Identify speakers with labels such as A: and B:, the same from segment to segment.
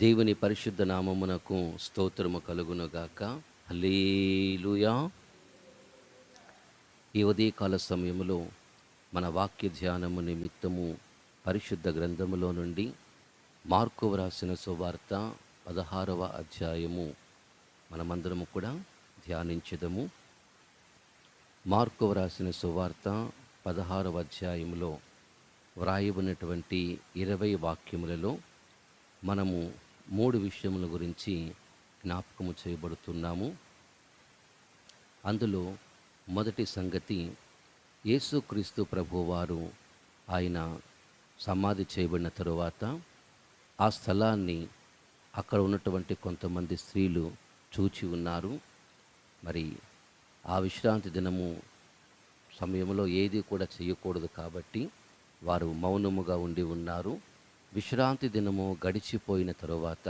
A: దేవుని పరిశుద్ధ నామమునకు స్తోత్రము కలుగునుగాక. హలీలుయా ఈ ఉదయకాల సమయములో మన వాక్య ధ్యానము నిమిత్తము పరిశుద్ధ గ్రంథములో నుండి మార్కు వ్రాసిన సువార్త పదహారవ అధ్యాయము మనమందరము కూడా ధ్యానించదము. మార్కు వ్రాసిన సువార్త పదహారవ అధ్యాయములో వ్రాయబడినటువంటి ఇరవై వాక్యములలో మనము మూడు విషయముల గురించి జ్ఞాపకము చేయబడుతున్నాము. అందులో మొదటి సంగతి యేసుక్రీస్తు ప్రభువారు ఆయన సమాధి చేయబడిన తరువాత ఆ స్థలాన్ని అక్కడ ఉన్నటువంటి కొంతమంది స్త్రీలు చూచి ఉన్నారు. మరి ఆ విశ్రాంతి దినము సమయంలో ఏది కూడా చేయకూడదు కాబట్టి వారు మౌనముగా ఉండి ఉన్నారు. విశ్రాంతి దినము గడిచిపోయిన తరువాత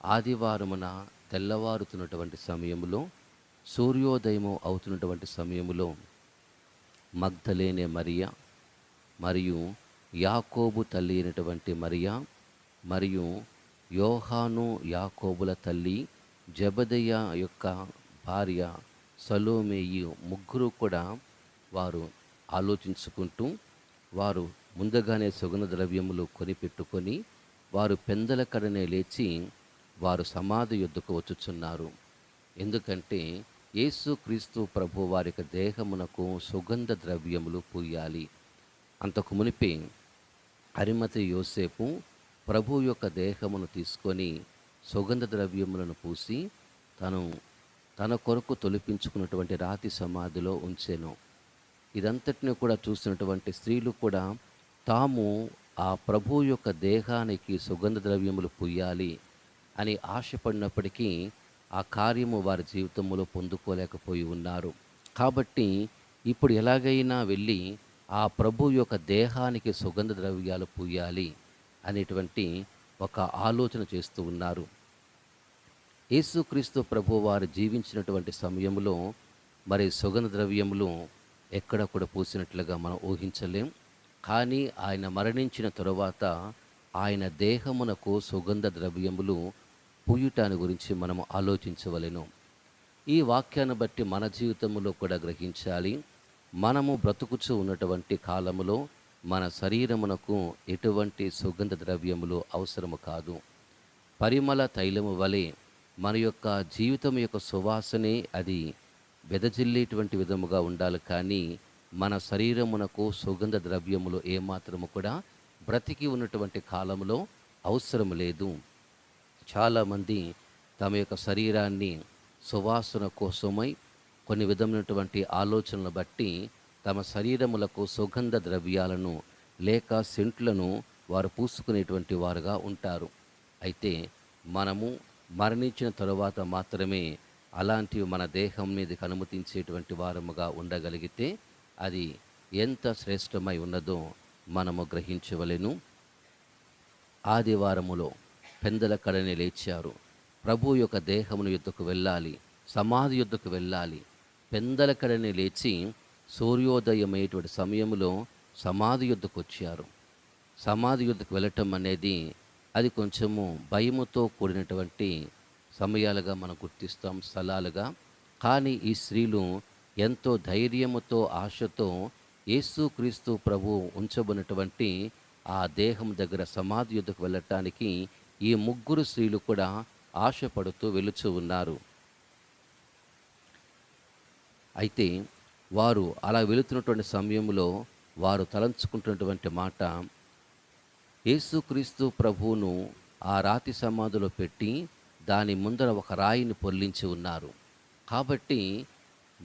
A: ఆదివారమున తెల్లవారుతున్నటువంటి సమయంలో సూర్యోదయము అవుతున్నటువంటి సమయంలో మగ్ధలేనే మరియా మరియు యాకోబు తల్లి అయినటువంటి మరియా మరియు యోహాను యాకోబుల తల్లి జబదయ్య యొక్క భార్య సలోమేయి ముగ్గురు కూడా వారు ఆలోచించుకుంటూ వారు ముందుగానే సుగంధ ద్రవ్యములు కొనిపెట్టుకొని వారు పెందల కడనే లేచి వారు సమాధి యుద్ధకు వచ్చుచున్నారు. ఎందుకంటే యేసు క్రీస్తు ప్రభు వారి యొక్క దేహమునకు సుగంధ ద్రవ్యములు పూయాలి. అంతకు మునిపే అరిమతి యోసేపు ప్రభు యొక్క దేహమును తీసుకొని సుగంధ ద్రవ్యములను పూసి తను తన కొరకు తొలిపించుకున్నటువంటి రాతి సమాధిలో ఉంచెను. ఇదంతటిని కూడా చూసినటువంటి స్త్రీలు కూడా తాము ఆ ప్రభు యొక్క దేహానికి సుగంధ ద్రవ్యములు పుయ్యాలి అని ఆశపడినప్పటికీ ఆ కార్యము వారి జీవితంలో పొందుకోలేకపోయి ఉన్నారు. కాబట్టి ఇప్పుడు ఎలాగైనా వెళ్ళి ఆ ప్రభు యొక్క దేహానికి సుగంధ ద్రవ్యాలు పూయాలి అనేటువంటి ఒక ఆలోచన చేస్తూ ఉన్నారు. యేసుక్రీస్తు ప్రభు వారు జీవించినటువంటి సమయంలో మరి సుగంధ ద్రవ్యములు ఎక్కడ కూడా పూసినట్లుగా మనం ఊహించలేం. కానీ ఆయన మరణించిన తరువాత ఆయన దేహమునకు సుగంధ ద్రవ్యములు పూయుటాన్ని గురించి మనం ఆలోచించవలెను. ఈ వాక్యాన్ని బట్టి మన జీవితంలో కూడా గ్రహించాలి. మనము బ్రతుకుచూ ఉన్నటువంటి కాలములో మన శరీరమునకు ఎటువంటి సుగంధ ద్రవ్యములు అవసరము కాదు. పరిమళ తైలము వలె మన యొక్క జీవితం యొక్క సువాసనే అది వెదజిల్లేటువంటి విధముగా ఉండాలి కానీ మన శరీరమునకు సుగంధ ద్రవ్యములు ఏమాత్రము కూడా బ్రతికి ఉన్నటువంటి కాలంలో అవసరం లేదు. చాలామంది తమ యొక్క శరీరాన్ని సువాసన కోసమై కొన్ని విధమైనటువంటి ఆలోచనలు బట్టి తమ శరీరములకు సుగంధ ద్రవ్యాలను లేక సెంట్లను వారు పూసుకునేటువంటి వారుగా ఉంటారు. అయితే మనము మరణించిన తరువాత మాత్రమే అలాంటివి మన దేహం మీదకి అనుమతించేటువంటి వారముగా ఉండగలిగితే అది ఎంత శ్రేష్టమై ఉన్నదో మనము గ్రహించవలెను. ఆదివారములో పెందల కడని లేచారు. ప్రభు యొక్క దేహమును యుద్ధకు వెళ్ళాలి సమాధి యుద్ధకు వెళ్ళాలి. పెందల కడని లేచి సూర్యోదయమయ్యేటువంటి సమయంలో సమాధి యుద్ధకు వచ్చారు సమాధి యుద్ధకు వెళ్ళటం అనేది అది కొంచెము భయముతో కూడినటువంటి సమయాలుగా మనం గుర్తిస్తాం స్థలాలుగా. కానీ ఈ స్త్రీలు ఎంతో ధైర్యముతో ఆశతో యేసుక్రీస్తు ప్రభు ఉంచబడినటువంటి ఆ దేహం దగ్గర సమాధి యుద్ధకు వెళ్ళటానికి ఈ ముగ్గురు స్త్రీలు కూడా ఆశపడుతూ వెలుచు ఉన్నారు. అయితే వారు అలా వెళుతున్నటువంటి సమయంలో వారు తలంచుకుంటున్నటువంటి మాట యేసుక్రీస్తు ప్రభువును ఆ రాతి సమాధిలో పెట్టి దాని ముందర ఒక రాయిని పొల్లించి ఉన్నారు. కాబట్టి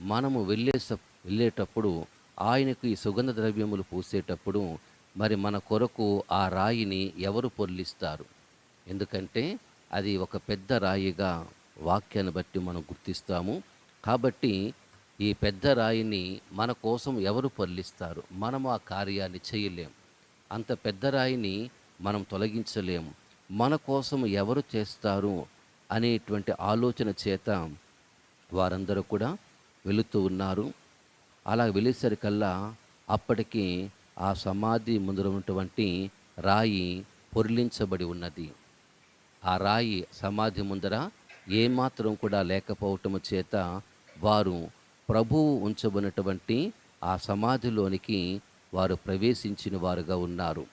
A: మనము వెళ్ళే వెళ్ళేటప్పుడు ఆయనకు ఈ సుగంధ ద్రవ్యములు పూసేటప్పుడు మరి మన కొరకు ఆ రాయిని ఎవరు పొర్లిస్తారు? ఎందుకంటే అది ఒక పెద్ద రాయిగా వాక్యాన్ని బట్టి మనం గుర్తిస్తాము. కాబట్టి ఈ పెద్ద రాయిని మన కోసం ఎవరు పొర్లిస్తారు? మనము ఆ కార్యాన్ని చేయలేం. అంత పెద్ద రాయిని మనం తొలగించలేము మన కోసం ఎవరు చేస్తారు? అనేటువంటి ఆలోచన చేత వారందరూ కూడా వెళుతూ ఉన్నారు. అలా వెళ్ళేసరికల్లా అప్పటికి ఆ సమాధి ముందర ఉన్నటువంటి రాయి పొరిలించబడి ఉన్నది. ఆ రాయి సమాధి ముందర ఏమాత్రం కూడా లేకపోవటం చేత వారు ప్రభువు ఉంచబడినటువంటి ఆ సమాధిలోనికి వారు ప్రవేశించిన వారుగా ఉన్నారు.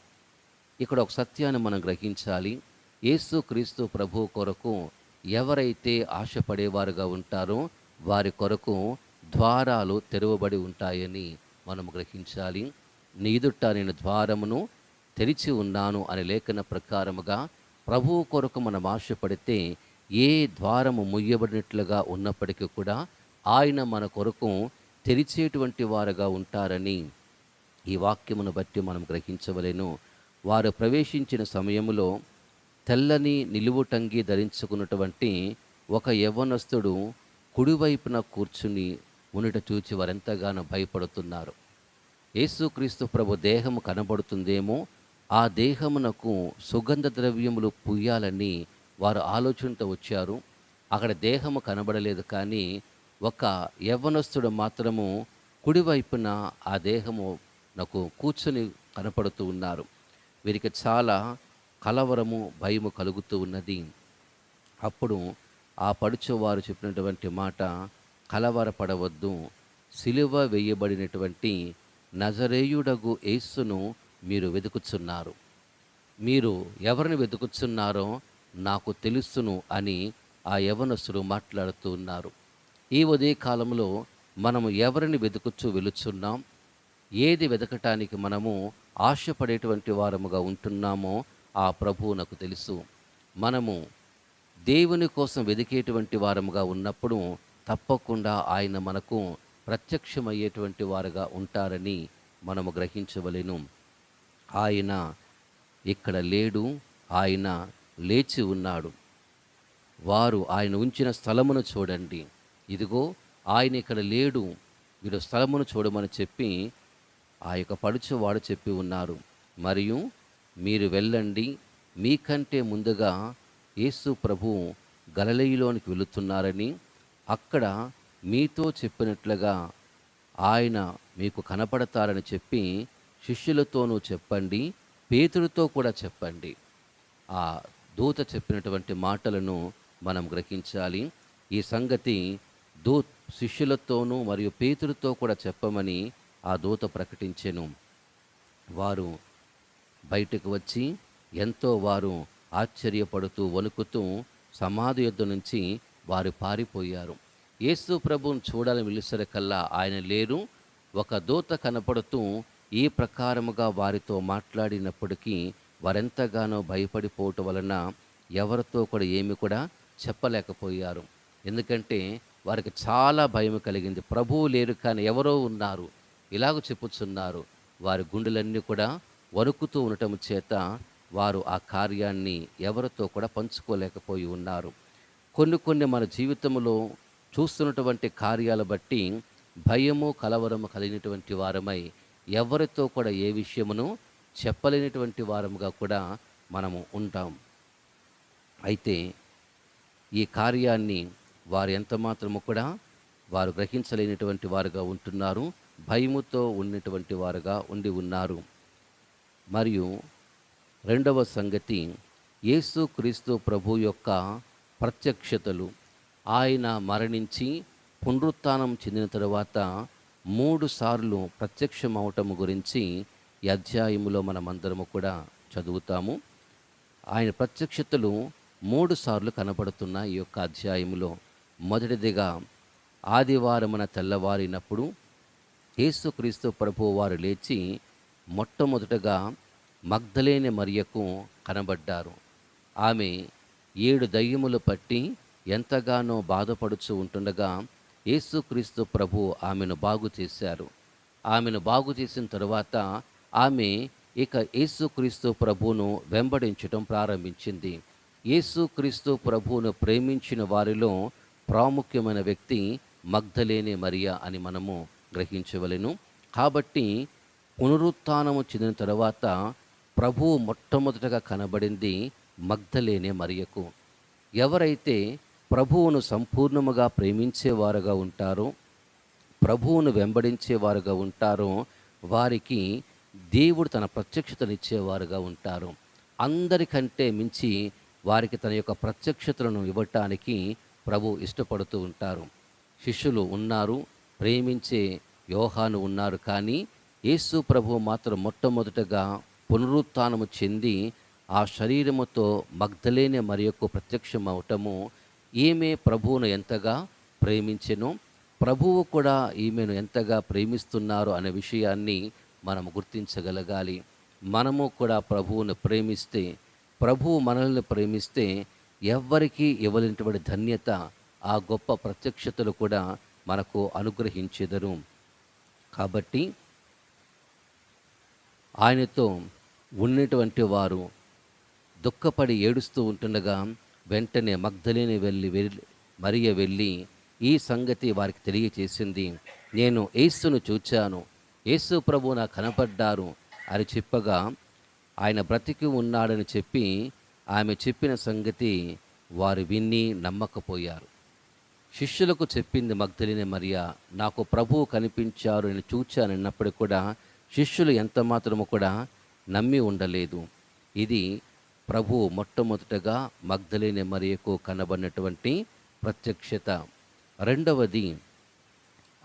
A: ఇక్కడ ఒక సత్యాన్ని మనం గ్రహించాలి. యేసు క్రీస్తు ప్రభు కొరకు ఎవరైతే ఆశపడేవారుగా ఉంటారో వారి కొరకు ద్వారాలు తెరవబడి ఉంటాయని మనం గ్రహించాలి. నీ ఎదుట నేను ద్వారమును తెరిచి ఉన్నాను అనే లేఖన ప్రకారముగా ప్రభువు కొరకు మనం ఆశపడితే ఏ ద్వారము ముయ్యబడినట్లుగా ఉన్నప్పటికీ కూడా ఆయన మన కొరకు తెరిచేటువంటి వారుగా ఉంటారని ఈ వాక్యమును బట్టి మనం గ్రహించవలెను. వారు ప్రవేశించిన సమయములో తెల్లని నిలువుటంగి ధరించుకున్నటువంటి ఒక యవ్వనస్తుడు కుడివైపున కూర్చుని ఉనిట చూచి వారెంతగానో భయపడుతున్నారు. యేసుక్రీస్తు ప్రభు దేహము కనబడుతుందేమో ఆ దేహమునకు సుగంధ ద్రవ్యములు పుయ్యాలని వారు ఆలోచనతో వచ్చారు. అక్కడ దేహము కనబడలేదు కానీ ఒక యవ్వనస్తుడు మాత్రము కుడివైపున ఆ దేహము నాకు కూర్చుని కనపడుతూ ఉన్నారు. వీరికి చాలా కలవరము భయము కలుగుతూ ఉన్నది. అప్పుడు ఆ పడుచువారు చెప్పినటువంటి మాట కలవరపడవద్దు. సిలువ వేయబడినటువంటి నజరేయుడగు యేసును మీరు వెతుకుచున్నారు. మీరు ఎవరిని వెతుకుచున్నారో నాకు తెలుసును అని ఆ యవనస్తుడు మాట్లాడుతూ ఉన్నారు. ఈ ఉదయ కాలంలో మనము ఎవరిని వెతుకుచూ వెలుచున్నాం? ఏది వెతకటానికి మనము ఆశపడేటువంటి వారముగా ఉంటున్నామో ఆ ప్రభువు నాకు తెలుసు. మనము దేవుని కోసం వెదికేటువంటి వారముగా ఉన్నప్పుడు తప్పకుండా ఆయన మనకు ప్రత్యక్షమయ్యేటువంటి వారుగా ఉంటారని మనము గ్రహించవలెను. ఆయన ఇక్కడ లేడు ఆయన లేచి ఉన్నాడు. వారు ఆయన ఉంచిన స్థలమును చూడండి. ఇదిగో ఆయన ఇక్కడ లేడు మీరు స్థలమును చూడమని చెప్పి ఆ యొక్క పడుచువాడు చెప్పి ఉన్నారు. మరియు మీరు వెళ్ళండి మీకంటే ముందుగా యేసు ప్రభు గలలయిలోనికి వెళుతున్నారని అక్కడ మీతో చెప్పినట్లుగా ఆయన మీకు కనపడతారని చెప్పి శిష్యులతోనూ చెప్పండి పేతుడితో కూడా చెప్పండి. ఆ దూత చెప్పినటువంటి మాటలను మనం గ్రహించాలి. ఈ సంగతి దూ శిష్యులతోనూ మరియు పేతుడితో కూడా చెప్పమని ఆ దూత ప్రకటించెను. వారు బయటకు వచ్చి ఎంతో వారు ఆశ్చర్యపడుతూ వణుకుతూ సమాధి యొద్ద నుంచి వారు పారిపోయారు. యేసు ప్రభువును చూడాలని పిలిసరికల్లా ఆయన లేరు. ఒక దూత కనపడుతూ ఈ ప్రకారముగా వారితో మాట్లాడినప్పటికీ వారెంతగానో భయపడిపోవటం వలన ఎవరితో కూడా ఏమి కూడా చెప్పలేకపోయారు. ఎందుకంటే వారికి చాలా భయం కలిగింది. ప్రభువు లేరు కానీ ఎవరో ఉన్నారు. ఇలాగ చెప్పుచున్నారు. వారి గుండెలన్నీ కూడా వణుకుతూ ఉండటం చేత వారు ఆ కార్యాన్ని ఎవరితో కూడా పంచుకోలేకపోయి ఉన్నారు. కొన్ని కొన్ని మన జీవితంలో చూస్తున్నటువంటి కార్యాల బట్టి భయము కలవరము కలిగినటువంటి వారమై ఎవరితో కూడా ఏ విషయమును చెప్పలేనటువంటి వారముగా కూడా మనము ఉంటాం. అయితే ఈ కార్యాన్ని వారు ఎంత మాత్రము కూడా వారు గ్రహించలేనటువంటి వారుగా ఉంటున్నారు భయముతో ఉన్నటువంటి వారుగా ఉండి ఉన్నారు. మరియు రెండవ సంగతి యేసు క్రీస్తు ప్రభు యొక్క ప్రత్యక్షతలు. ఆయన మరణించి పునరుత్నం చెందిన తరువాత మూడు సార్లు ప్రత్యక్షమవటము గురించి ఈ అధ్యాయములో మనమందరము కూడా చదువుతాము. ఆయన ప్రత్యక్షతలు మూడు సార్లు కనబడుతున్న ఈ యొక్క అధ్యాయములో. మొదటిదిగా ఆదివారమున తెల్లవారినప్పుడు యేసుక్రీస్తు ప్రభు వారు లేచి మొట్టమొదటగా మగ్ధలేని మరియకు కనబడ్డారు. ఆమె ఏడు దయ్యములు పట్టి ఎంతగానో బాధపడుచు ఉంటుండగా యేసుక్రీస్తు ప్రభు ఆమెను బాగు చేశారు. ఆమెను బాగు చేసిన తరువాత ఆమె ఇక యేసుక్రీస్తు ప్రభువును వెంబడించటం ప్రారంభించింది. యేసుక్రీస్తు ప్రభువును ప్రేమించిన వారిలో ప్రాముఖ్యమైన వ్యక్తి మగ్ధలేని మరియా అని మనము గ్రహించవలెను. కాబట్టి పునరుత్థానము చెందిన తర్వాత ప్రభువు మొట్టమొదటగా కనబడింది మగ్ధలేనే మరియకు. ఎవరైతే ప్రభువును సంపూర్ణముగా ప్రేమించేవారుగా ఉంటారో ప్రభువును వెంబడించేవారుగా ఉంటారో వారికి దేవుడు తన ప్రత్యక్షతనిచ్చేవారుగా ఉంటారు. అందరికంటే మించి వారికి తన యొక్క ప్రత్యక్షతలను ఇవ్వటానికి ప్రభు ఇష్టపడుతూ ఉంటారు. శిష్యులు ఉన్నారు ప్రేమించే యోహాను ఉన్నారు కానీ యేసు ప్రభు మాత్రం మొట్టమొదటగా పునరుత్నము చెంది ఆ శరీరముతో మగ్ధలేని మరి యొక్క ప్రత్యక్షమవటము ఈమె ప్రభువును ఎంతగా ప్రేమించెను ప్రభువు కూడా ఈమెను ఎంతగా ప్రేమిస్తున్నారు అనే విషయాన్ని మనం గుర్తించగలగాలి. మనము కూడా ప్రభువును ప్రేమిస్తే ప్రభువు మనల్ని ప్రేమిస్తే ఎవ్వరికీ ఇవ్వలేనటువంటి ధన్యత ఆ గొప్ప ప్రత్యక్షతలు కూడా మనకు అనుగ్రహించెదరు. కాబట్టి ఆయనతో ఉన్నటువంటి వారు దుఃఖపడి ఏడుస్తూ ఉంటుండగా వెంటనే మగ్ధలేని వెళ్ళి వెళ్ళి మరియ వెళ్ళి ఈ సంగతి వారికి తెలియచేసింది. నేను యేసును చూచాను. యేసు ప్రభు నాకు కనపడ్డారు అని చెప్పగా ఆయన బ్రతికి ఉన్నాడని చెప్పి ఆమె చెప్పిన సంగతి వారు విని నమ్మకపోయారు. శిష్యులకు చెప్పింది మగ్ధలిని మరియ నాకు ప్రభువు కనిపించారు అని చూచానన్నప్పుడు కూడా శిష్యులు ఎంత మాత్రము కూడా నమ్మి ఉండలేదు. ఇది ప్రభు మొట్టమొదటగా మగ్ధలేని మరియకు కనబడినటువంటి ప్రత్యక్షత. రెండవది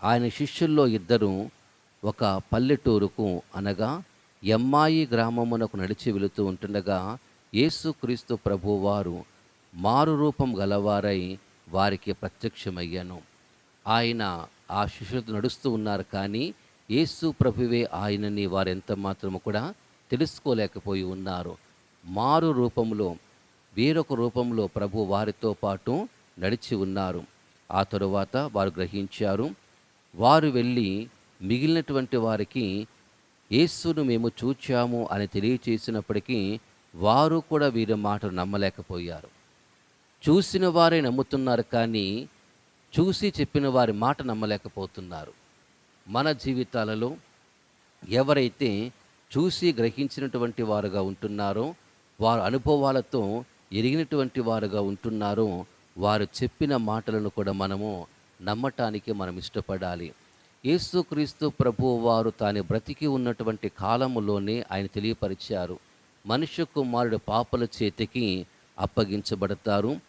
A: ఆయన శిష్యుల్లో ఇద్దరు ఒక పల్లెటూరుకు అనగా ఎమ్మాయి గ్రామమునకు నడిచి వెళుతూ ఉంటుండగా యేసుక్రీస్తు ప్రభువారు మారు రూపం గలవారై వారికి ప్రత్యక్షమయ్యాను. ఆయన ఆ శిష్యులతో నడుస్తూ ఉన్నారు కానీ యేసు ప్రభువే ఆయనని వారెంత మాత్రము కూడా తెలుసుకోలేకపోయి ఉన్నారు. మారు రూపంలో వేరొక రూపంలో ప్రభు వారితో పాటు నడిచి ఉన్నారు. ఆ తరువాత వారు గ్రహించారు వారు వెళ్ళి మిగిలినటువంటి వారికి యేసును మేము చూచాము అని తెలియచేసినప్పటికీ వారు కూడా వీరి మాటలు నమ్మలేకపోయారు. చూసిన వారే నమ్ముతున్నారు కానీ చూసి చెప్పిన వారి మాట నమ్మలేకపోతున్నారు. మన జీవితాలలో ఎవరైతే చూసి గ్రహించినటువంటి వారుగా ఉంటున్నారో వారు అనుభవాలతో ఎరిగినటువంటి వారుగా ఉంటున్నారో వారు చెప్పిన మాటలను కూడా మనము నమ్మటానికి మనం ఇష్టపడాలి. యేసుక్రీస్తు ప్రభు వారు తాను బ్రతికి ఉన్నటువంటి కాలములోనే ఆయన తెలియపరిచారు. మనుష్య కుమారుడు పాపల చేతికి అప్పగించబడతారు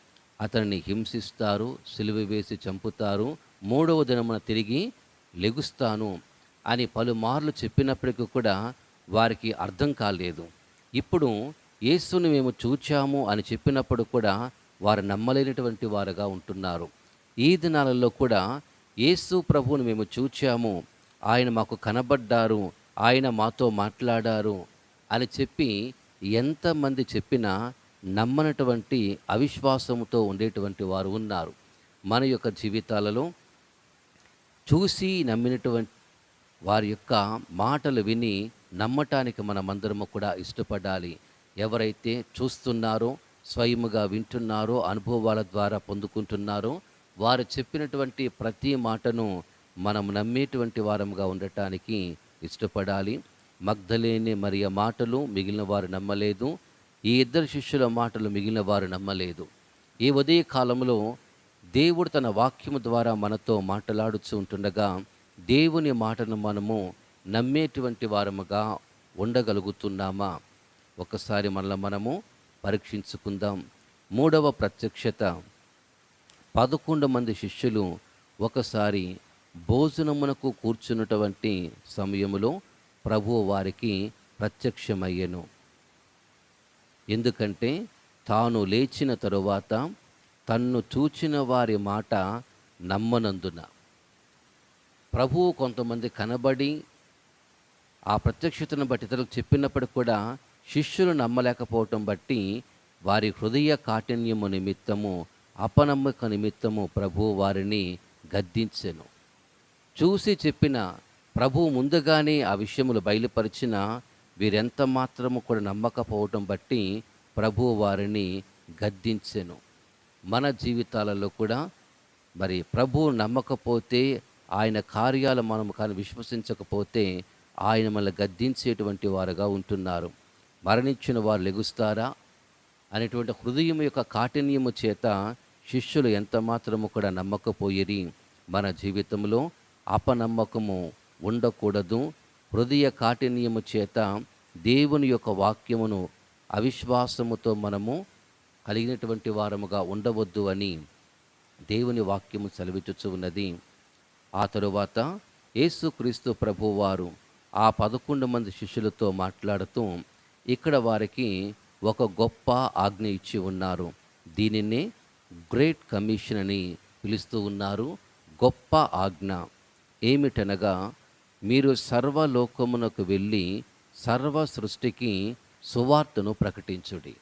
A: అతన్ని హింసిస్తారు సిలువ వేసి చంపుతారు మూడవ దినమున తిరిగి లెగుస్తాను అని పలుమార్లు చెప్పినప్పటికీ కూడా వారికి అర్థం కాలేదు. ఇప్పుడు యేసుని మేము చూచాము అని చెప్పినప్పుడు కూడా వారు నమ్మలేనటువంటి వారుగా ఉంటున్నారు. ఈ దినాలలో కూడా యేసు ప్రభువుని మేము చూచాము. ఆయన మాకు కనబడ్డారు. ఆయన మాతో మాట్లాడారు అని చెప్పి ఎంతమంది చెప్పినా నమ్మనటువంటి అవిశ్వాసంతో ఉండేటువంటి వారు ఉన్నారు. మన యొక్క జీవితాలలో చూసి నమ్మినటువంటి వారి యొక్క మాటలు విని నమ్మటానికి మనమందరము కూడా ఇష్టపడాలి. ఎవరైతే చూస్తున్నారో స్వయముగా వింటున్నారో అనుభవాల ద్వారా పొందుకుంటున్నారో వారు చెప్పినటువంటి ప్రతి మాటను మనం నమ్మేటువంటి వారముగా ఉండటానికి ఇష్టపడాలి. మగ్ధలేని మరియు మాటలు మిగిలిన వారు నమ్మలేదు. ఈ ఇద్దరు శిష్యుల మాటలు మిగిలిన వారు నమ్మలేదు. ఈ ఉదయ కాలంలో దేవుడు తన వాక్యము ద్వారా మనతో మాట్లాడుచు ఉంటుండగా దేవుని మాటను మనము నమ్మేటువంటి వారముగా ఉండగలుగుతున్నామా? ఒకసారి మనల్ని మనము పరీక్షించుకుందాం. మూడవ ప్రత్యక్షత. పదకొండు మంది శిష్యులు ఒకసారి భోజనమునకు కూర్చున్నటువంటి సమయములో ప్రభువు వారికి ప్రత్యక్షమయ్యెను. ఎందుకంటే తాను లేచిన తరువాత తన్ను చూచిన వారి మాట నమ్మనందున. ప్రభువు కొంతమంది కనబడి ఆ ప్రత్యక్షతను బట్టి ఇతరులకు చెప్పినప్పుడు కూడా శిష్యులు నమ్మలేకపోవటం బట్టి వారి హృదయ కాఠిన్యము నిమిత్తము అపనమ్మక నిమిత్తము ప్రభు వారిని గద్దించెను. చూసి చెప్పిన ప్రభు ముందుగానే ఆ విషయములు బయలుపరిచిన వీరెంత మాత్రము కూడా నమ్మకపోవటం బట్టి ప్రభు వారిని గద్దించెను. మన జీవితాలలో కూడా మరి ప్రభు నమ్మకపోతే ఆయన కార్యాలు మనం కానీ విశ్వసించకపోతే ఆయన మనల్ని గద్దించేటువంటి వారుగా ఉంటున్నారు. మరణించిన వారు లెగుస్తారా? అనేటువంటి హృదయం యొక్క కాఠిన్యము చేత శిష్యులు ఎంత మాత్రము కూడా నమ్మకపోయిరి మన జీవితంలో అపనమ్మకము ఉండకూడదు. హృదయ కాఠిన్యము చేత దేవుని యొక్క వాక్యమును అవిశ్వాసముతో మనము కలిగినటువంటి వారముగా ఉండవద్దు అని దేవుని వాక్యము సెలవిచ్చుచు ఉన్నది ఆ తరువాత యేసుక్రీస్తు ప్రభువారు ఆ పదకొండు మంది శిష్యులతో మాట్లాడుతూ ఇక్కడ వారికి ఒక గొప్ప ఆజ్ఞ ఇచ్చి ఉన్నారు. దీనినే గ్రేట్ కమిషన్ అని పిలుస్తూ ఉన్నారు. గొప్ప ఆజ్ఞ. ఏమిటనగా మీరు సర్వలోకమునకు వెళ్ళి సర్వ సృష్టికి సువార్తను ప్రకటించుడి.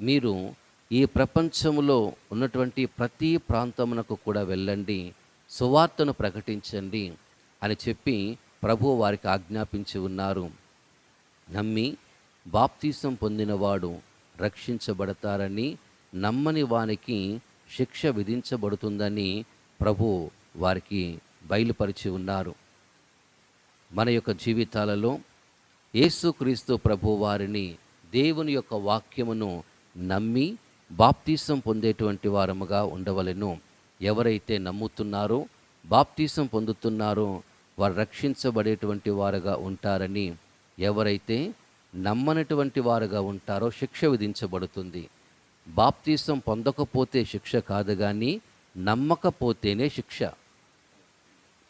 A: మీరు ఈ ప్రపంచంలో ఉన్నటువంటి ప్రతి ప్రాంతమునకు కూడా వెళ్ళండి. సువార్తను ప్రకటించండి అని చెప్పి ప్రభు వారికి ఆజ్ఞాపించి ఉన్నారు. నమ్మి బాప్తీసం పొందినవాడు రక్షించబడతారని నమ్మని వానికి శిక్ష విధించబడుతుందని ప్రభు వారికి బయలుపరిచి ఉన్నారు. మన యొక్క జీవితాలలో యేసుక్రీస్తు ప్రభు వారిని దేవుని యొక్క వాక్యమును నమ్మి బాప్తీసం పొందేటువంటి వారముగా ఉండవలెను. ఎవరైతే నమ్ముతున్నారో బాప్తీసం పొందుతున్నారో వారు రక్షించబడేటువంటి వారుగా ఉంటారని ఎవరైతే నమ్మనటువంటి వారుగా ఉంటారో శిక్ష విధించబడుతుంది. బాప్తీసం పొందకపోతే శిక్ష కాదు కానీ నమ్మకపోతేనే శిక్ష.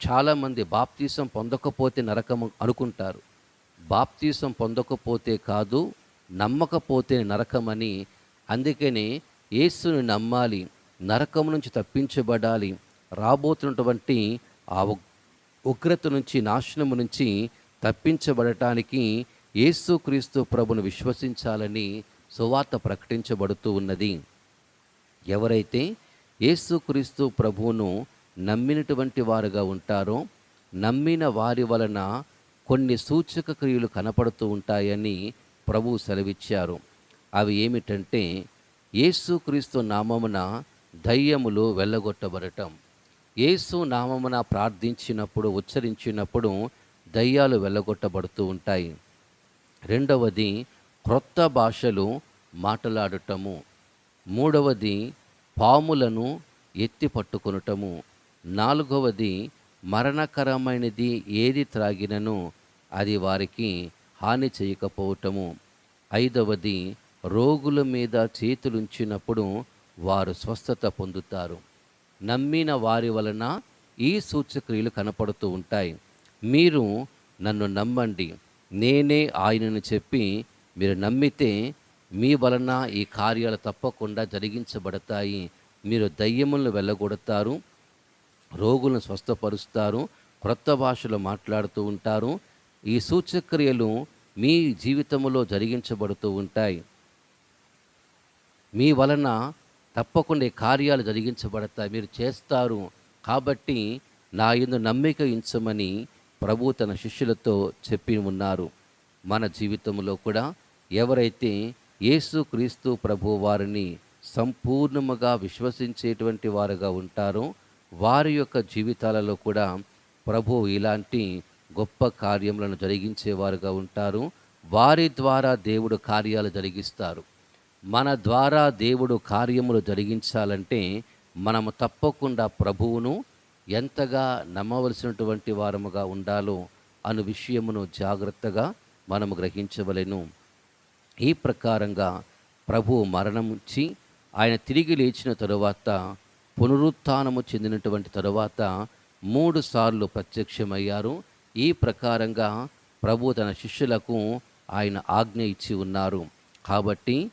A: చాలామంది బాప్తీసం పొందకపోతే నరకం అనుకుంటారు. బాప్తీసం పొందకపోతే కాదు నమ్మకపోతే నరకమని అందుకనే యేసుని నమ్మాలి నరకం నుంచి తప్పించబడాలి రాబోతున్నటువంటి ఆ ఉగ్రత నుంచి నాశనము నుంచి తప్పించబడటానికి యేసుక్రీస్తు ప్రభును విశ్వసించాలని సువార్త ప్రకటించబడుతూ ఉన్నది. ఎవరైతే యేసుక్రీస్తు ప్రభువును నమ్మినటువంటి వారుగా ఉంటారో నమ్మిన వారి వలన కొన్ని సూచక క్రియలు కనపడుతూ ఉంటాయని ప్రభు సెలవిచ్చారు. అవి ఏమిటంటే యేసుక్రీస్తు నామమున దయ్యములు వెళ్ళగొట్టబడటం. యేసు నామమున ప్రార్థించినప్పుడు ఉచ్చరించినప్పుడు దయ్యాలు వెళ్ళగొట్టబడుతూ ఉంటాయి. రెండవది క్రొత్త భాషలు మాట్లాడటము. మూడవది పాములను ఎత్తి పట్టుకొనటము. నాలుగవది మరణకరమైనది ఏది త్రాగినను అది వారికి హాని చేయకపోవటము. ఐదవది రోగుల మీద చేతులుంచినప్పుడు వారు స్వస్థత పొందుతారు. నమ్మిన వారి వలన ఈ సూచక్రియలు కనపడుతూ ఉంటాయి. మీరు నన్ను నమ్మండి. నేనే ఆయనను చెప్పి మీరు నమ్మితే మీ వలన ఈ కార్యాలు తప్పకుండా జరిగించబడతాయి. మీరు దయ్యములను వెళ్ళగొడతారు రోగులను స్వస్థపరుస్తారు క్రొత్త భాషలో మాట్లాడుతూ ఉంటారు. ఈ సూచక్రియలు మీ జీవితంలో జరిగించబడుతూ ఉంటాయి. మీ వలన తప్పకుండా ఈ కార్యాలు జరిగించబడతాయి. మీరు చేస్తారు. కాబట్టి నా యందు నమ్మిక ఉంచమని ప్రభు తన శిష్యులతో చెప్పి ఉన్నారు. మన జీవితంలో కూడా ఎవరైతే యేసు క్రీస్తు ప్రభు వారిని సంపూర్ణముగా విశ్వసించేటువంటి వారుగా ఉంటారో వారి యొక్క జీవితాలలో కూడా ప్రభు ఇలాంటి గొప్ప కార్యములను జరిగించేవారుగా ఉంటారు. వారి ద్వారా దేవుడు కార్యాలు జరిగిస్తారు. మన ద్వారా దేవుడు కార్యములు జరిగించాలంటే మనము తప్పకుండా ప్రభువును ఎంతగా నమ్మవలసినటువంటి వారముగా ఉండాలో అను విషయమును జాగ్రత్తగా మనము గ్రహించవలెను. ఈ ప్రకారంగా ప్రభు మరణించి ఆయన తిరిగి లేచిన తరువాత పునరుత్నము చెందినటువంటి తరువాత మూడు సార్లు ప్రత్యక్షమయ్యారు. ఈ ప్రకారంగా ప్రభు తన శిష్యులకు ఆయన ఆజ్ఞ ఇచ్చి ఉన్నారు. కాబట్టి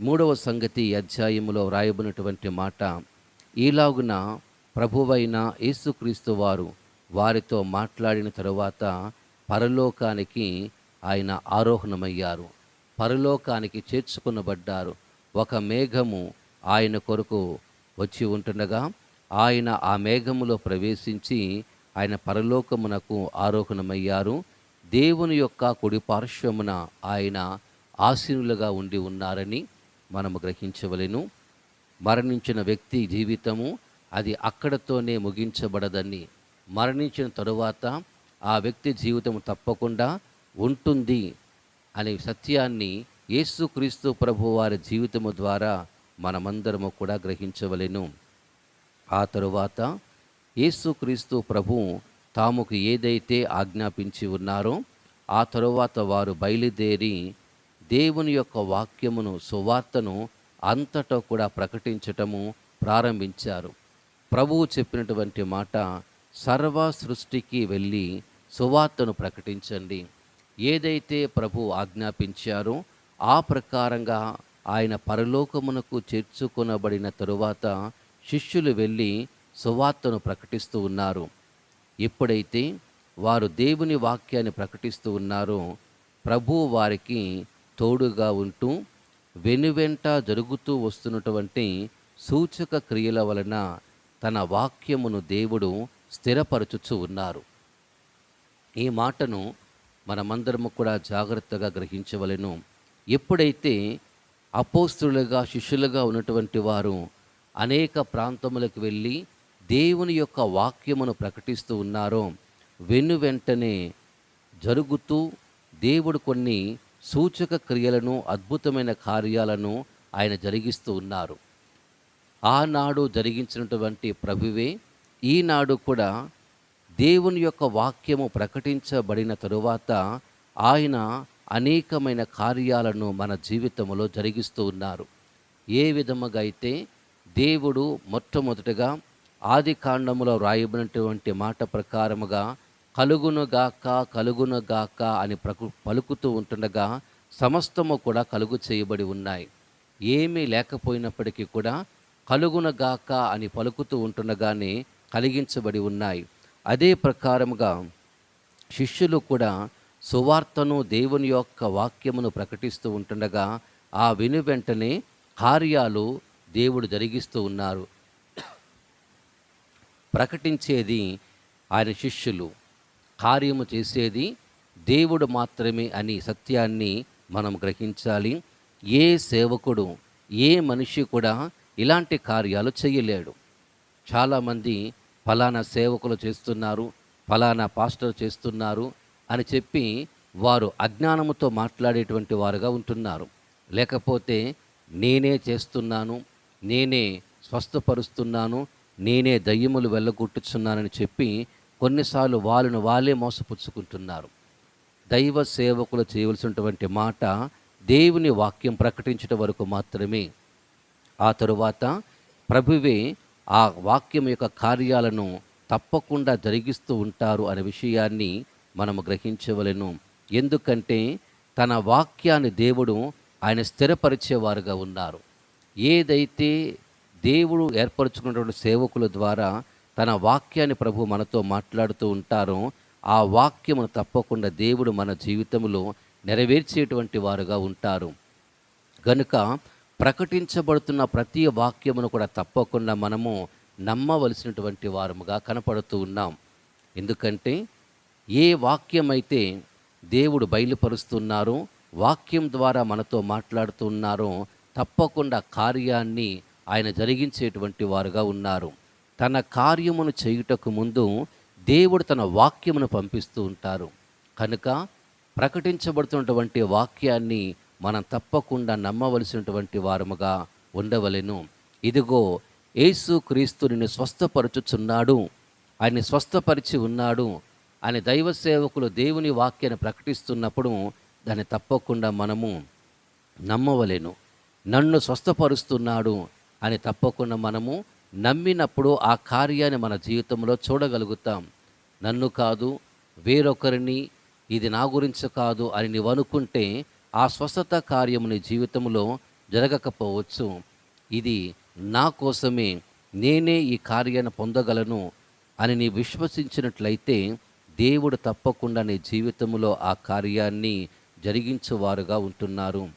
A: మూడవ సంగతి అధ్యాయములో వ్రాయబడినటువంటి మాట ఈలాగున ప్రభువైన యేసుక్రీస్తు వారు వారితో మాట్లాడిన తరువాత పరలోకానికి ఆయన ఆరోహణమయ్యారు. పరలోకానికి చేర్చుకునబడ్డారు. ఒక మేఘము ఆయన కొరకు వచ్చి ఉంటుండగా ఆయన ఆ మేఘములో ప్రవేశించి ఆయన పరలోకమునకు ఆరోహణమయ్యారు. దేవుని యొక్క కుడి పార్శ్వమున ఆయన ఆసీనులుగా ఉండి ఉన్నారని మనము గ్రహించవలెను. మరణించిన వ్యక్తి జీవితము అది అక్కడతోనే ముగించబడదని. మరణించిన తరువాత ఆ వ్యక్తి జీవితం తప్పకుండా ఉంటుంది అనే సత్యాన్ని యేసుక్రీస్తు ప్రభు వారి జీవితము ద్వారా మనమందరము కూడా గ్రహించవలెను. ఆ తరువాత యేసుక్రీస్తు ప్రభు తాముకు ఏదైతే ఆజ్ఞాపించి ఉన్నారో ఆ తరువాత వారు బయలుదేరి దేవుని యొక్క వాక్యమును సువార్తను అంతటా కూడా ప్రకటించటము ప్రారంభించారు. ప్రభువు చెప్పినటువంటి మాట సర్వ సృష్టికి వెళ్ళి సువార్తను ప్రకటించండి. ఏదైతే ప్రభు ఆజ్ఞాపించారో ఆ ప్రకారంగా ఆయన పరలోకమునకు చేర్చుకొనబడిన తరువాత శిష్యులు వెళ్ళి సువార్తను ప్రకటిస్తూ ఉన్నారు. ఎప్పుడైతే వారు దేవుని వాక్యాన్ని ప్రకటిస్తూ ఉన్నారో ప్రభు వారికి తోడుగా ఉంటూ వెనువెంట జరుగుతూ వస్తున్నటువంటి సూచక క్రియల వలన తన వాక్యమును దేవుడు స్థిరపరచుచు ఉన్నారు. ఈ మాటను మనమందరము కూడా జాగ్రత్తగా గ్రహించవలెను. ఎప్పుడైతే అపోస్తులుగా శిష్యులుగా ఉన్నటువంటి వారు అనేక ప్రాంతములకు వెళ్ళి దేవుని యొక్క వాక్యమును ప్రకటిస్తూ ఉన్నారో వెను వెంటనే జరుగుతూ దేవుడు కొన్ని సూచక క్రియలను అద్భుతమైన కార్యాలను ఆయన జరిగిస్తూ ఉన్నారు. ఆనాడు జరిగించినటువంటి ప్రభువే ఈనాడు కూడా దేవుని యొక్క వాక్యము ప్రకటించబడిన తరువాత ఆయన అనేకమైన కార్యాలను మన జీవితంలో జరిగిస్తూ ఉన్నారు. ఏ విధముగా అయితే దేవుడు మొట్టమొదటగా ఆది కాండములో వ్రాయబడినటువంటి మాట ప్రకారముగా కలుగునుగాక కలుగునుగాక అని ప్రకు పలుకుతూ ఉంటుండగా సమస్తము కూడా కలుగు చేయబడి ఉన్నాయి. ఏమీ లేకపోయినప్పటికీ కూడా కలుగునగాక అని పలుకుతూ ఉంటుండగానే కలిగించబడి ఉన్నాయి. అదే ప్రకారముగా శిష్యులు కూడా సువార్తను దేవుని యొక్క వాక్యమును ప్రకటిస్తూ ఉంటుండగా ఆ విను వెంటనే కార్యాలు దేవుడు జరిగిస్తూ ఉన్నారు. ప్రకటించేది ఆయన శిష్యులు. కార్యము చేసేది దేవుడు మాత్రమే అని సత్యాన్ని మనం గ్రహించాలి. ఏ సేవకుడు ఏ మనిషి కూడా ఇలాంటి కార్యాలు చేయలేడు. చాలామంది ఫలానా సేవకులు చేస్తున్నారు ఫలానా పాస్టర్ చేస్తున్నారు అని చెప్పి వారు అజ్ఞానముతో మాట్లాడేటువంటి వారుగా ఉంటున్నారు. లేకపోతే నేనే చేస్తున్నాను నేనే స్వస్థపరుస్తున్నాను నేనే దయ్యములు వెళ్ళగొట్టుచున్నానని చెప్పి కొన్నిసార్లు వాళ్ళను వాళ్ళే మోసపుచ్చుకుంటున్నారు. దైవ సేవకులు చేయవలసినటువంటి మాట దేవుని వాక్యం ప్రకటించడం వరకు మాత్రమే. ఆ తరువాత ప్రభువే ఆ వాక్యం యొక్క కార్యాలను తప్పకుండా జరిగిస్తూ ఉంటారు అనే విషయాన్ని మనము గ్రహించవలెను. ఎందుకంటే తన వాక్యాన్ని దేవుడు ఆయన స్థిరపరిచేవారుగా ఉన్నారు. ఏదైతే దేవుడు ఏర్పరచుకున్నటువంటి సేవకుల ద్వారా తన వాక్యాన్ని ప్రభు మనతో మాట్లాడుతూ ఉంటారో ఆ వాక్యమును తప్పకుండా దేవుడు మన జీవితంలో నెరవేర్చేటువంటి వారుగా ఉంటారు. గనుక ప్రకటించబడుతున్న ప్రతి వాక్యమును కూడా తప్పకుండా మనము నమ్మవలసినటువంటి వారముగా కనపడుతూ ఉన్నాం. ఎందుకంటే ఏ వాక్యమైతే దేవుడు బయలుపరుస్తున్నారో వాక్యం ద్వారా మనతో మాట్లాడుతున్నారో తప్పకుండా కార్యాన్ని ఆయన జరిగించేటువంటి వారుగా ఉన్నారు. తన కార్యమును చేయుటకు ముందు దేవుడు తన వాక్యమును పంపిస్తూ ఉంటారు. కనుక ప్రకటించబడుతున్నటువంటి వాక్యాన్ని మనం తప్పకుండా నమ్మవలసినటువంటి వారముగా ఉండవలెను. ఇదిగో యేసు క్రీస్తు నిన్ను స్వస్థపరచుచున్నాడు. ఆయన స్వస్థపరిచి ఉన్నాడు. ఆయన దైవ సేవకులు దేవుని వాక్యాన్ని ప్రకటిస్తున్నప్పుడు దాన్ని తప్పకుండా మనము నమ్మవలేను. నన్ను స్వస్థపరుస్తున్నాడు అని తప్పకుండా మనము నమ్మినప్పుడు ఆ కార్యాన్ని మన జీవితంలో చూడగలుగుతాం. నన్ను కాదు వేరొకరిని ఇది నా గురించి కాదు అని నీవు అనుకుంటే ఆ స్వస్థత కార్యము నీ జీవితంలో జరగకపోవచ్చు. ఇది నా కోసమే నేనే ఈ కార్యాన్ని పొందగలను అని నీ విశ్వసించినట్లయితే దేవుడు తప్పకుండా నీ జీవితంలో ఆ కార్యాన్ని జరిగించువారుగా ఉంటున్నారు.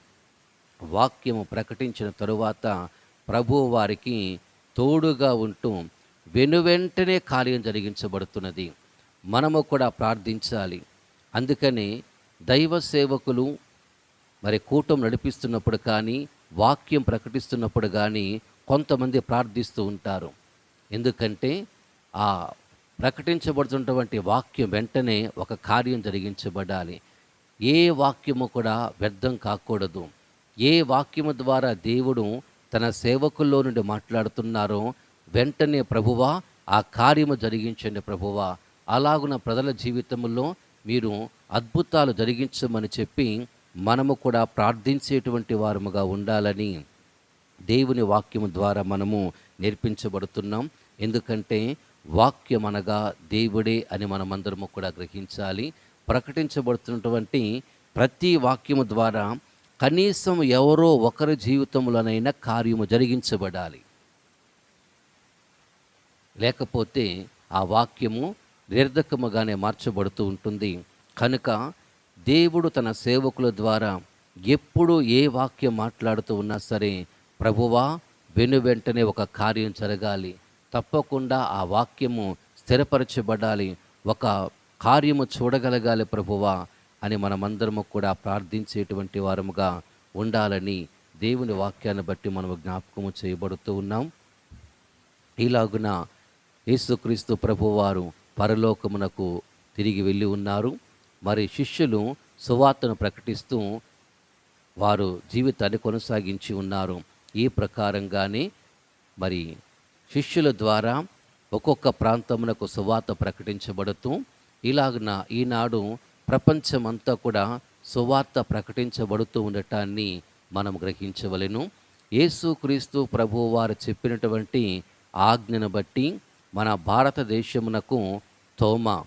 A: వాక్యము ప్రకటించిన తరువాత ప్రభువు వారికి తోడుగా ఉంటూ వెనువెంటనే కార్యం జరిగించబడుతున్నది. మనము కూడా ప్రార్థించాలి. అందుకని దైవ సేవకులు మరి కూటం నడిపిస్తున్నప్పుడు కానీ వాక్యం ప్రకటిస్తున్నప్పుడు కానీ కొంతమంది ప్రార్థిస్తూ ఉంటారు. ఎందుకంటే ఆ ప్రకటించబడుతున్నటువంటి వాక్యం వెంటనే ఒక కార్యం జరిగించబడాలి. ఏ వాక్యము కూడా వ్యర్థం కాకూడదు. ఏ వాక్యము ద్వారా దేవుడు తన సేవకుల్లో నుండి మాట్లాడుతున్నారో వెంటనే ప్రభువా ఆ కార్యము జరిగించండి ప్రభువా. అలాగున ప్రజల జీవితంలో మీరు అద్భుతాలు జరిగించమని చెప్పి మనము కూడా ప్రార్థించేటువంటి వారముగా ఉండాలని దేవుని వాక్యము ద్వారా మనము నేర్పించబడుతున్నాం. ఎందుకంటే వాక్యం అనగా దేవుడే అని మనమందరము కూడా గ్రహించాలి. ప్రకటించబడుతున్నటువంటి ప్రతి వాక్యము ద్వారా కనీసం ఎవరో ఒకరి జీవితంలోనైనా కార్యము జరిగించబడాలి. లేకపోతే ఆ వాక్యము నిర్ధకముగానే మార్చబడుతూ ఉంటుంది. కనుక దేవుడు తన సేవకుల ద్వారా ఎప్పుడు ఏ వాక్యం మాట్లాడుతూ ఉన్నా సరే ప్రభువా వెను వెంటనే ఒక కార్యం జరగాలి. తప్పకుండా ఆ వాక్యము స్థిరపరచబడాలి. ఒక కార్యము చూడగలగాలి ప్రభువా. అని మనమందరము కూడా ప్రార్థించేటువంటి వారముగా ఉండాలని దేవుని వాక్యాన్ని బట్టి మనము జ్ఞాపకము చేయబడుతూ ఉన్నాం. ఇలాగున యేసుక్రీస్తు ప్రభువారు పరలోకమునకు తిరిగి వెళ్ళి ఉన్నారు. మరి శిష్యులు సువార్తను ప్రకటిస్తూ వారు జీవితాన్ని కొనసాగించి ఉన్నారు. ఈ ప్రకారంగానే మరి శిష్యుల ద్వారా ఒక్కొక్క ప్రాంతమునకు సువార్త ప్రకటించబడుతూ ఇలాగున ఈనాడు ప్రపంచమంతా కూడా సువార్త ప్రకటించబడుతూ ఉండటాన్ని మనం గ్రహించవలెను. యేసుక్రీస్తు ప్రభు వారు చెప్పినటువంటి ఆజ్ఞను బట్టి మన భారతదేశమునకు తోమ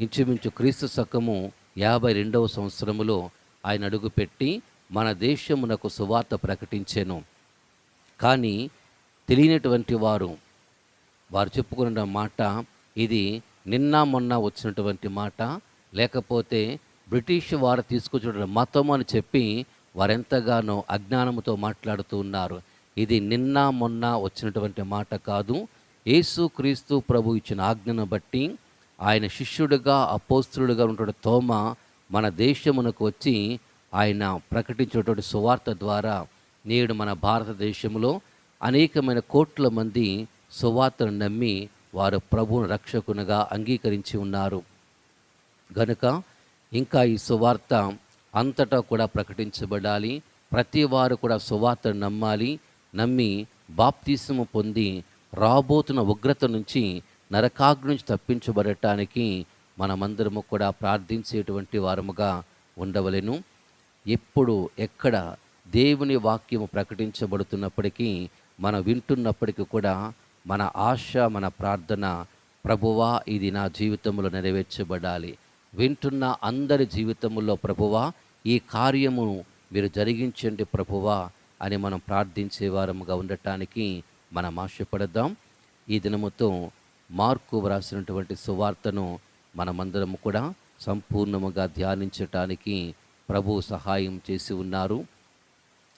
A: ఇంచుమించు క్రీస్తు శకము యాభై రెండవ సంవత్సరములో ఆయన అడుగుపెట్టి మన దేశమునకు సువార్త ప్రకటించెను. కానీ తెలియనటువంటి వారు వారు చెప్పుకున్న మాట ఇది నిన్న మొన్న వచ్చినటువంటి మాట లేకపోతే బ్రిటిష్ వారు తీసుకొచ్చిన మతం అని చెప్పి వారెంతగానో అజ్ఞానంతో మాట్లాడుతూ ఉన్నారు. ఇది నిన్న మొన్న వచ్చినటువంటి మాట కాదు. యేసు క్రీస్తు ప్రభు ఇచ్చిన ఆజ్ఞను బట్టి ఆయన శిష్యుడుగా అపోస్తులుగా ఉన్నటువంటి తోమ మన దేశమునకు వచ్చి ఆయన ప్రకటించినటువంటి సువార్త ద్వారా నేడు మన భారతదేశంలో అనేకమైన కోట్ల మంది సువార్తను నమ్మి వారు ప్రభువును రక్షకునిగా అంగీకరించి ఉన్నారు. గనుక ఇంకా ఈ సువార్త అంతటా కూడా ప్రకటించబడాలి. ప్రతి వారు కూడా సువార్తను నమ్మాలి. నమ్మి బాప్తీసము పొంది రాబోతున్న ఉగ్రత నుంచి నరకాగ్ని నుంచి తప్పించబడటానికి మనమందరము కూడా ప్రార్థించేటువంటి వారముగా ఉండవలెను. ఎప్పుడు ఎక్కడ దేవుని వాక్యము ప్రకటించబడుతున్నప్పటికీ మనం వింటున్నప్పటికీ కూడా మన ఆశ మన ప్రార్థన ప్రభువా ఇది నా జీవితంలో నెరవేర్చబడాలి. వింటున్న అందరి జీవితంలో ప్రభువా ఈ కార్యము మీరు జరిగించండి ప్రభువా అని మనం ప్రార్థించే వారముగా ఉండటానికి మనం ఆశపడదాం. ఈ దినముతో మార్కు వ్రాసినటువంటి సువార్తను మనమందరము కూడా సంపూర్ణముగా ధ్యానించటానికి ప్రభు సహాయం చేసి ఉన్నారు.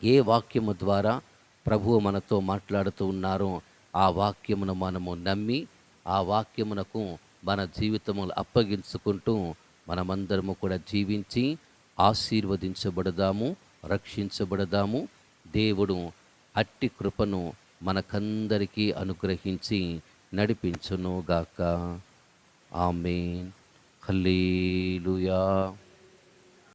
A: ఏ వాక్యము ద్వారా ప్రభువు మనతో మాట్లాడుతూ ఉన్నారో ఆ వాక్యమును మనము నమ్మి ఆ వాక్యమునకు మన జీవితములు అప్పగించుకుంటూ మనమందరము కూడా జీవించి ఆశీర్వదించబడదాము రక్షించబడదాము. దేవుడు అట్టి కృపను మనకందరికీ అనుగ్రహించి నడిపించునుగాక. ఆమెన్. హల్లెలూయా.